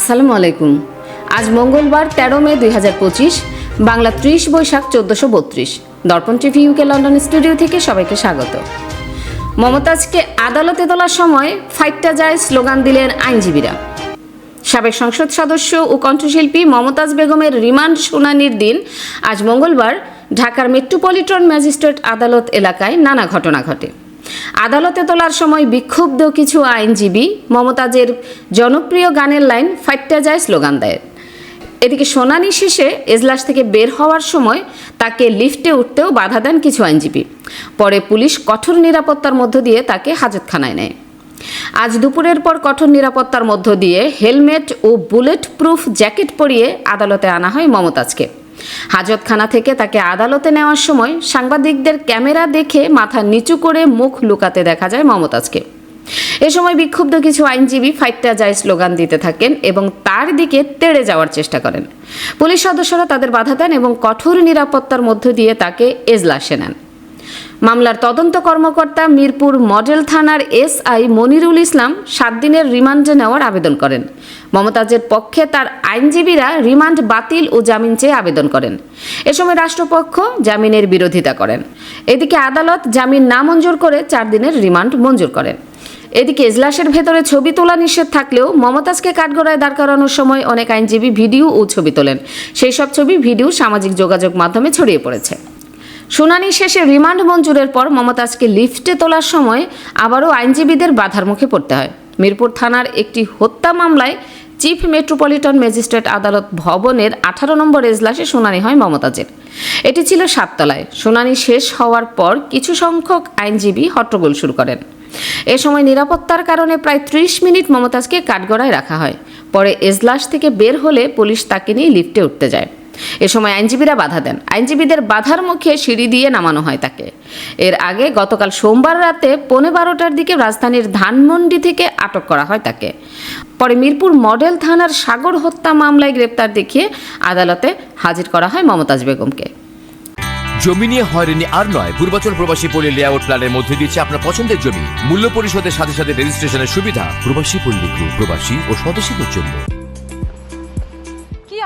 আসসালামু আলাইকুম। আজ মঙ্গলবার তেরো মে দুই হাজার পঁচিশ, বাংলা ত্রিশ বৈশাখ চোদ্দোশো বত্রিশ, দর্পণ টিভি ইউকে লন্ডন স্টুডিও থেকে সবাইকে স্বাগত। মমতাজকে আদালতে তোলার সময় ফাইটটা যায় স্লোগান দিলেন আইনজীবীরা। সাবেক সংসদ সদস্য ও কণ্ঠশিল্পী মমতাজ বেগমের রিমান্ড শুনানির দিন আজ মঙ্গলবার ঢাকার মেট্রোপলিটন ম্যাজিস্ট্রেট আদালত এলাকায় নানা ঘটনা ঘটে। আদালতে তোলার সময় বিক্ষুব্ধ কিছু আইনজীবী মমতাজের জনপ্রিয় গানের লাইন ফাইটটা যায় স্লোগান দেয়। এদিকে শুনানি শেষে এজলাস থেকে বের হওয়ার সময় তাকে লিফটে উঠতেও বাধা দেন কিছু আইনজীবী। পরে পুলিশ কঠোর নিরাপত্তার মধ্য দিয়ে তাকে হাজতখানায় নেয়। আজ দুপুরের পর কঠোর নিরাপত্তার মধ্য দিয়ে হেলমেট ও বুলেট প্রুফ জ্যাকেট পরিয়ে আদালতে আনা হয় মমতাজকে। হাজতখানা থেকে তাকে আদালতে নেওয়ার সময় সাংবাদিকদের ক্যামেরা দেখে মাথা নিচু করে মুখ লুকাতে দেখা যায় মমতাজকে। এ সময় বিক্ষুব্ধ কিছু আইনজীবী ফাইটটা যায় স্লোগান দিতে থাকেন এবং তার দিকে তেড়ে যাওয়ার চেষ্টা করেন। পুলিশ সদস্যরা তাদের বাধা দেন এবং কঠোর নিরাপত্তার মধ্য দিয়ে তাকে এজলাসে নেন। মামলার তদন্ত কর্মকর্তা মিরপুর মডেল থানার এসআই মনিরুল ইসলাম সাত দিনের রিমান্ডে নেওয়ার আবেদন করেন। মমতাজের পক্ষে তার আইনজীবীরা রিমান্ড বাতিল ও জামিন চেয়ে আবেদন করেন। এ সময় রাষ্ট্রপক্ষ জামিনের বিরোধিতা করেন। এদিকে আদালত জামিন না মঞ্জুর করে চার দিনের রিমান্ড মঞ্জুর করেন। এদিকে এজলাসের ভেতরে ছবি তোলা নিষেধ থাকলেও মমতাজকে কাঠগড়ায় দাঁড় করানোর সময় অনেক আইনজীবী ভিডিও ও ছবি তোলেন। সেই সব ছবি ভিডিও সামাজিক যোগাযোগ মাধ্যমে ছড়িয়ে পড়েছে। শুনানি শেষে রিমান্ড মঞ্জুরের পর মমতাজকে লিফটে তোলার সময় আবারও আইনজীবীদের বাধার মুখে পড়তে হয়। মিরপুর থানার একটি হত্যা মামলায় চিফ মেট্রোপলিটন ম্যাজিস্ট্রেট আদালত ভবনের আঠারো নম্বর এজলাসে শুনানি হয় মমতাজের। এটি ছিল সাততলায়। শুনানি শেষ হওয়ার পর কিছু সংখ্যক আইনজীবী হট্টগোল শুরু করেন। এ সময় নিরাপত্তার কারণে প্রায় ত্রিশ মিনিট মমতাজকে কাঠগড়ায় রাখা হয়। পরে এজলাস থেকে বের হলে পুলিশ তাকে নিয়ে লিফটে উঠতে যায়। এ সময় আইনজীবীরা বাধা দেন। আইনজীবীদের বাধার মুখে সিঁড়ি দিয়ে নামানো হয় তাকে। এর আগে গতকাল সোমবার রাতে পৌনে বারোটার দিকে রাজধানীর ধানমন্ডি থেকে আটক করা হয় তাকে। পরে মিরপুর মডেল থানার সাগর হত্যা মামলায় গ্রেপ্তার দেখিয়ে আদালতে হাজির করা হয় মমতাজ বেগমকে। জমি নিয়ে হয়রানি আর নয়। পূর্বাচল প্রবাসী পল্লী লেআউট প্ল্যানের মধ্যে দিচ্ছে আপনার পছন্দের জমি। মূল্য পরিশোধের সাথে সাথে রেজিস্ট্রেশনের সুবিধা। প্রবাসী পল্লী প্রবাসী ও স্বদেশীদের জন্য।